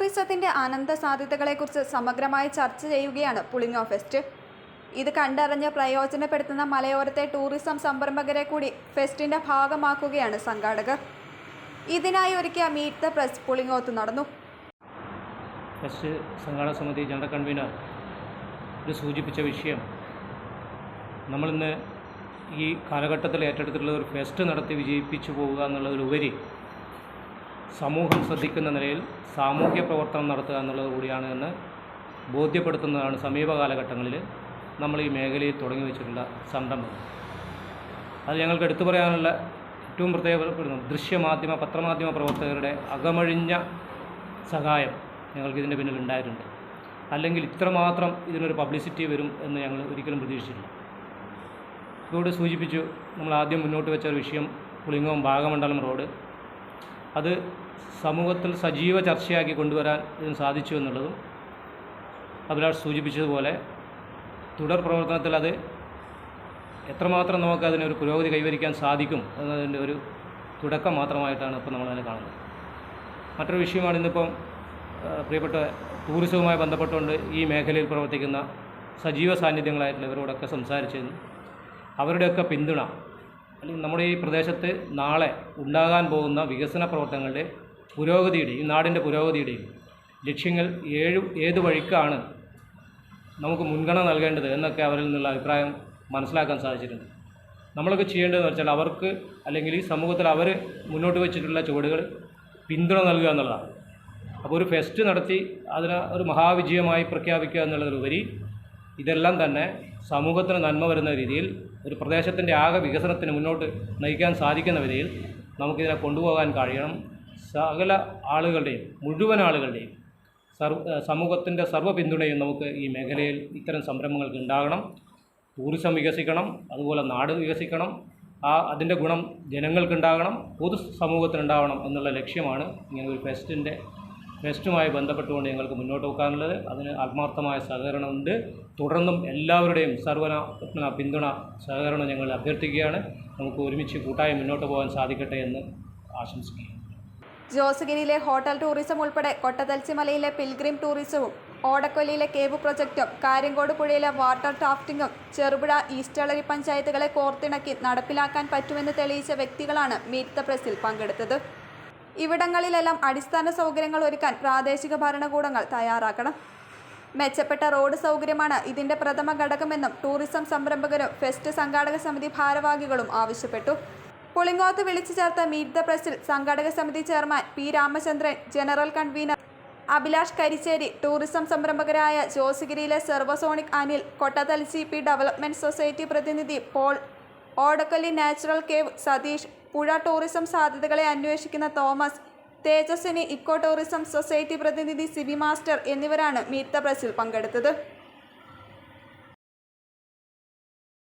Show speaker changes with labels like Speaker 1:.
Speaker 1: ടൂറിസത്തിന്റെ അനന്ത സാധ്യതകളെക്കുറിച്ച് സമഗ്രമായി ചർച്ച ചെയ്യുകയാണ് പുളിങ്ങോ ഫെസ്റ്റ്. ഇത് കണ്ടറിഞ്ഞ് പ്രയോജനപ്പെടുത്തുന്ന മലയോരത്തെ ടൂറിസം സംരംഭകരെ കൂടി ഫെസ്റ്റിന്റെ ഭാഗമാക്കുകയാണ് സംഘാടകർ. ഇതിനായി ഒരുക്കിയ മീറ്റ് ദ പ്രസ് പുളിങ്ങോത്ത് നടന്നു.
Speaker 2: ഫെസ്റ്റ് സംഘാടക സമിതി ജനറൽ കൺവീനർ സൂചിപ്പിച്ച വിഷയം. നമ്മളിന്ന് ഈ കാലഘട്ടത്തിൽ ഏറ്റെടുത്തിട്ടുള്ള ഒരു ഫെസ്റ്റ് നടത്തി വിജയിപ്പിച്ചു പോവുക എന്നുള്ളതിലുപരി സമൂഹം ശ്രദ്ധിക്കുന്ന നിലയിൽ സാമൂഹ്യ പ്രവർത്തനം നടത്തുക എന്നുള്ളത് കൂടിയാണ് എന്ന് ബോധ്യപ്പെടുത്തുന്നതാണ് സമീപകാലഘട്ടങ്ങളിൽ നമ്മൾ ഈ മേഖലയിൽ തുടങ്ങി വെച്ചിട്ടുള്ള സംരംഭം. അത് ഞങ്ങൾക്ക് എടുത്തു പറയാനുള്ള ഏറ്റവും പ്രത്യേകപ്പെടുന്നത് ദൃശ്യമാധ്യമ പത്രമാധ്യമ പ്രവർത്തകരുടെ അകമഴിഞ്ഞ സഹായം ഞങ്ങൾക്ക് ഇതിന്റെ പിന്നിൽ ഉണ്ടായിട്ടുണ്ട്. അല്ലെങ്കിൽ ഇത്രമാത്രം ഇതിനൊരു പബ്ലിസിറ്റി വരും എന്ന് ഞങ്ങൾ ഒരിക്കലും പ്രതീക്ഷിച്ചില്ല ഇതോട് സൂചിപ്പിച്ചു നമ്മൾ ആദ്യം മുന്നോട്ട് വെച്ച ഒരു വിഷയം പുളിങ്ങോം ഭാഗമണ്ഡലം റോഡ്. അത് സമൂഹത്തിൽ സജീവ ചർച്ചയാക്കി കൊണ്ടുവരാൻ ഇതിന് സാധിച്ചു എന്നുള്ളതും അഭിലാഷ് സൂചിപ്പിച്ചതുപോലെ തുടർ പ്രവർത്തനത്തിൽ അത് എത്രമാത്രം നമുക്ക് അതിനൊരു പുരോഗതി കൈവരിക്കാൻ സാധിക്കും എന്നതിന്റെ ഒരു തുടക്കം മാത്രമായിട്ടാണ് ഇപ്പോൾ നമ്മളതിനെ കാണുന്നത്. മറ്റൊരു വിഷയമാണ് ഇന്നിപ്പം പ്രിയപ്പെട്ട ടൂറിസവുമായി ബന്ധപ്പെട്ടുകൊണ്ട് ഈ മേഖലയിൽ പ്രവർത്തിക്കുന്ന സജീവ സാന്നിധ്യങ്ങളായിട്ടുള്ള ഇവരോടൊക്കെ സംസാരിച്ചതിന് അവരുടെയൊക്കെ പിന്തുണ അല്ലെങ്കിൽ നമ്മുടെ ഈ പ്രദേശത്ത് നാളെ ഉണ്ടാകാൻ പോകുന്ന വികസന പ്രവർത്തനങ്ങളുടെ പുരോഗതിയുടെയും നാടിന്റെ പുരോഗതിയുടെയും ലക്ഷ്യങ്ങൾ ഏഴ് ഏത് വഴിക്കാണ് നമുക്ക് മുൻഗണന നൽകേണ്ടത് എന്നൊക്കെ അവരിൽ നിന്നുള്ള അഭിപ്രായം മനസ്സിലാക്കാൻ സാധിച്ചിട്ടുണ്ട്. നമ്മളൊക്കെ ചെയ്യേണ്ടതെന്ന് വെച്ചാൽ അവർക്ക് അല്ലെങ്കിൽ ഈ സമൂഹത്തിൽ അവർ മുന്നോട്ട് വെച്ചിട്ടുള്ള ചുവടുകൾ പിന്തുണ നൽകുക എന്നുള്ളതാണ്. അപ്പോൾ ഒരു ഫെസ്റ്റ് നടത്തി അതിനെ ഒരു മഹാവിജയമായി പ്രഖ്യാപിക്കുക എന്നുള്ളതിലുപരി ഇതെല്ലാം തന്നെ സമൂഹത്തിന് നന്മ വരുന്ന രീതിയിൽ ഒരു പ്രദേശത്തിന്റെ ആകെ വികസനത്തിന് മുന്നോട്ട് നയിക്കാൻ സാധിക്കുന്ന രീതിയിൽ നമുക്കിതിനെ കൊണ്ടുപോകാൻ കഴിയണം. സകല ആളുകളുടെയും മുഴുവൻ ആളുകളുടെയും സർവ സമൂഹത്തിന്റെ സർവ പിന്തുണയും നമുക്ക് ഈ മേഖലയിൽ ഇത്തരം സംരംഭങ്ങൾക്ക് ഉണ്ടാകണം. ടൂറിസം വികസിക്കണം അതുപോലെ നാട് വികസിക്കണം. ആ അതിന്റെ ഗുണം ജനങ്ങൾക്കുണ്ടാകണം പൊതു സമൂഹത്തിനുണ്ടാവണം എന്നുള്ള ലക്ഷ്യമാണ് ഇങ്ങനെ ഒരു ഫെസ്റ്റിന്റെ ഫെസ്റ്റുമായി ബന്ധപ്പെട്ടുകൊണ്ട് ഞങ്ങൾക്ക് മുന്നോട്ട് വെക്കാനുള്ളത് അതിന് ആത്മാർത്ഥമായ സഹകരണമുണ്ട്. തുടർന്നും എല്ലാവരുടെയും സർവന പിന്തുണ സഹകരണം ഞങ്ങൾ അഭ്യർത്ഥിക്കുകയാണ്. നമുക്ക് ഒരുമിച്ച് കൂട്ടായി മുന്നോട്ട് പോകാൻ സാധിക്കട്ടെ എന്ന് ആശംസിക്കുകയാണ്
Speaker 1: ജോസഗിരിയിലെ ഹോട്ടൽ ടൂറിസം ഉൾപ്പെടെ കൊട്ടതൽച്ചിമലയിലെ പിൽഗ്രിം ടൂറിസവും ഓടക്കൊല്ലിയിലെ കേബ് പ്രൊജക്റ്റും കാര്യങ്കോട് പുഴയിലെ വാട്ടർ ടാഫ്റ്റിംഗും ചെറുപുഴ ഈസ്റ്റളരി പഞ്ചായത്തുകളെ കോർത്തിണക്കി നടപ്പിലാക്കാൻ പറ്റുമെന്ന് തെളിയിച്ച വ്യക്തികളാണ് മീറ്റ് ദ പ്രസിൽ പങ്കെടുത്തത്. ഇവിടങ്ങളിലെല്ലാം അടിസ്ഥാന സൗകര്യങ്ങൾ ഒരുക്കാൻ പ്രാദേശിക ഭരണകൂടങ്ങൾ തയ്യാറാക്കണം. മെച്ചപ്പെട്ട റോഡ് സൗകര്യമാണ് ഇതിന്റെ പ്രഥമ ഘടകമെന്നും ടൂറിസം സംരംഭകരും ഫെസ്റ്റ് സംഘാടക സമിതി ഭാരവാഹികളും ആവശ്യപ്പെട്ടു. പുളിങ്ങോത്ത് വിളിച്ചു ചേർത്ത മീറ്റ് ദ പ്രസിൽ സംഘാടക സമിതി chairman P Ramachandran general convener Abhilash Karicheri tourism സംരംഭകരായ ജോസിഗിരിയിലെ സെർവസോണിക് Anil Kottathal C P development society പ്രതിനിധി Paul Odakkolli natural cave Satheesh പുഴ ടൂറിസം സാധ്യതകളെ അന്വേഷിക്കുന്ന Thomas Tejaswini eco tourism society പ്രതിനിധി സിബി മാസ്റ്റർ എന്നിവരാണ് മീറ്റ് ദ പ്രസിൽ പങ്കെടുത്തത്.